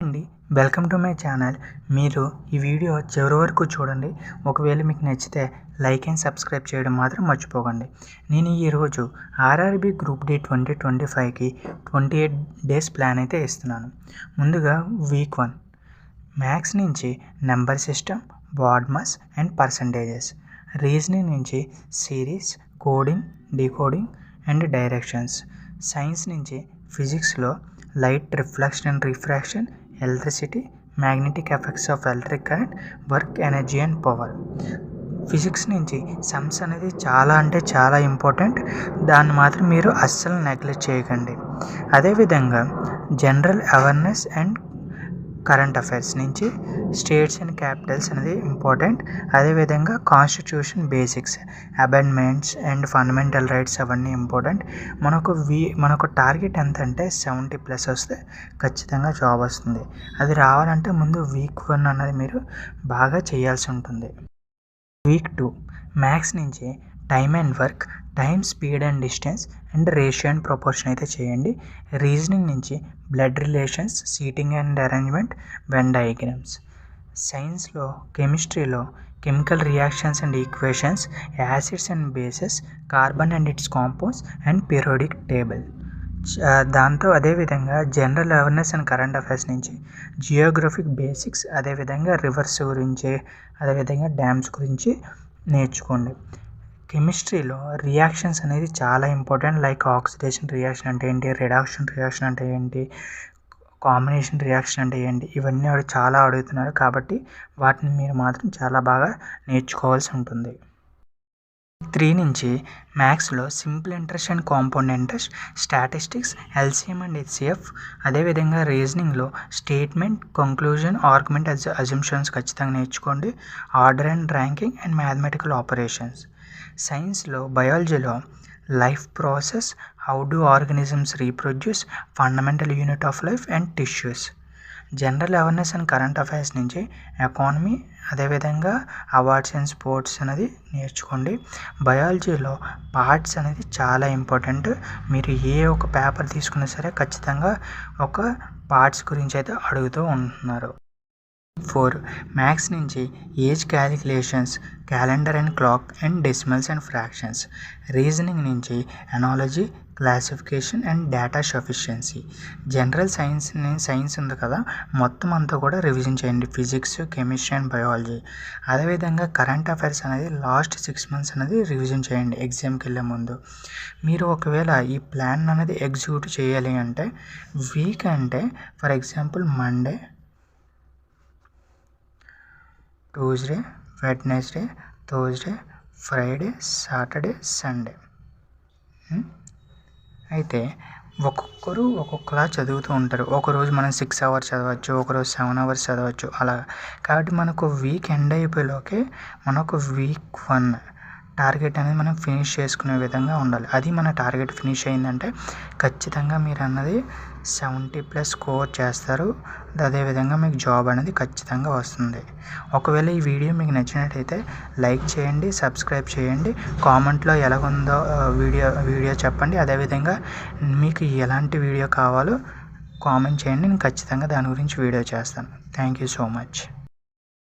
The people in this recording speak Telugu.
అండి. Welcome to my channel. మీరు ఈ వీడియో చివరి వరకు చూడండి. ఒకవేళ మీకు నచ్చితే లైక్ అండ్ సబ్స్క్రైబ్ చేయడం మాత్రం మర్చిపోకండి. నేను ఈరోజు RRB group D twenty twenty ఫైవ్కి ట్వంటీ ఎయిట్ డేస్ ప్లాన్ అయితే ఇస్తున్నాను ముందుగా వీక్ వన్. మ్యాథ్స్ నుంచి number system BODMAS and percentages. Reasoning నుంచి series coding decoding and directions. Science నుంచి ఫిజిక్స్లో light reflection and refraction electricity magnetic effects of electric current work energy and power physics నుంచి సమ్స్ అనేది చాలా అంటే చాలా ఇంపార్టెంట్ దాన్ని మాత్రం మీరు అస్సలు నెగ్లెక్ట్ చేయకండి. అదేవిధంగా general awareness and current affairs నుంచి స్టేట్స్ అండ్ క్యాపిటల్స్ అనేది ఇంపార్టెంట్. అదేవిధంగా constitution basics amendments and fundamental rights అవన్నీ ఇంపార్టెంట్. మనకు వీ మనకు టార్గెట్ ఎంత అంటే సెవెంటీ ప్లస్ వస్తే ఖచ్చితంగా జాబ్ వస్తుంది. అది రావాలంటే ముందు వీక్ వన్ అన్నది మీరు బాగా చేయాల్సి ఉంటుంది. వీక్ టూ మ్యాథ్స్ నుంచి time and work time speed and distance and ratio and proportion అయితే చేయండి. రీజనింగ్ నుంచి blood relations seating and arrangement Venn diagrams. సైన్స్లో కెమిస్ట్రీలో chemical reactions and equations acids and bases carbon and its compounds and periodic table. దాంతో అదేవిధంగా general awareness and current affairs నుంచి జియోగ్రఫిక్ బేసిక్స్ అదేవిధంగా రివర్స్ గురించి అదేవిధంగా డ్యామ్స్ గురించి నేర్చుకోండి. కెమిస్ట్రీలో రియాక్షన్స్ అనేది చాలా ఇంపార్టెంట్ లైక్ ఆక్సిడేషన్ రియాక్షన్ అంటే ఏంటి రిడాక్షన్ రియాక్షన్ అంటే ఏంటి కాంబినేషన్ రియాక్షన్ అంటే ఏంటి? ఇవన్నీ వాడు చాలా అడుగుతున్నారు కాబట్టి వాటిని మీరు మాత్రం చాలా బాగా నేర్చుకోవాల్సి ఉంటుంది. త్రీ నుంచి మ్యాథ్స్లో simple interest and compound interest statistics LCM and HCF అదేవిధంగా రీజనింగ్లో స్టేట్మెంట్ కంక్లూజన్ ఆర్గ్యుమెంట్ అజ్ అజంప్షన్స్ ఖచ్చితంగా నేర్చుకోండి. Order and ranking and mathematical operations. సైన్స్లో బయాలజీలో life process how do organisms reproduce fundamental unit of life and tissues general awareness and current affairs నుంచి ఎకానమీ అదేవిధంగా అవార్డ్స్ అండ్ స్పోర్ట్స్ అనేది నేర్చుకోండి. బయాలజీలో పార్ట్స్ అనేది చాలా ఇంపార్టెంట్ మీరు ఏ ఒక పేపర్ తీసుకున్నా సరే ఖచ్చితంగా ఒక పార్ట్స్ గురించి అయితే అడుగుతూ ఉంటున్నారు. ఫోర్ మ్యాథ్స్ నుంచి age calculations calendar and clock and decimals and fractions reasoning నుంచి analogy classification and data sufficiency. General science science ఉంది కదా మొత్తం అంతా కూడా రివిజన్ చేయండి. Physics chemistry and biology. అదేవిధంగా కరెంట్ అఫైర్స్ అనేది లాస్ట్ సిక్స్ మంత్స్ అనేది రివిజన్ చేయండి ఎగ్జామ్కి వెళ్ళే ముందు. మీరు ఒకవేళ ఈ ప్లాన్ అనేది ఎగ్జిక్యూట్ చేయాలి అంటే వీక్ అంటే for example Monday Tuesday Wednesday Thursday Friday Saturday Sunday అయితే ఒక్కొక్కరు ఒక్కొక్కలా చదువుతూ ఉంటారు. ఒకరోజు మనం సిక్స్ అవర్స్ చదవచ్చు ఒకరోజు సెవెన్ అవర్స్ చదవచ్చు అలా. కాబట్టి మనకు వీక్ ఎండ్ అయిపోయేలోకే మనకు వీక్ వన్ టార్గెట్ అనేది మనం ఫినిష్ చేసుకునే విధంగా ఉండాలి. అది మన టార్గెట్ ఫినిష్ అయిందంటే ఖచ్చితంగా మీరు అన్నది సెవెంటీ ప్లస్ స్కోర్ చేస్తారు. అదేవిధంగా మీకు జాబ్ అనేది ఖచ్చితంగా వస్తుంది. ఒకవేళ ఈ వీడియో మీకు నచ్చినట్టయితే లైక్ చేయండి సబ్స్క్రైబ్ చేయండి. కామెంట్లో ఎలాగుందో వీడియో వీడియో చెప్పండి. అదేవిధంగా మీకు ఎలాంటి వీడియో కావాలో కామెంట్ చేయండి. నేను ఖచ్చితంగా దాని గురించి వీడియో చేస్తాను. Thank you so much.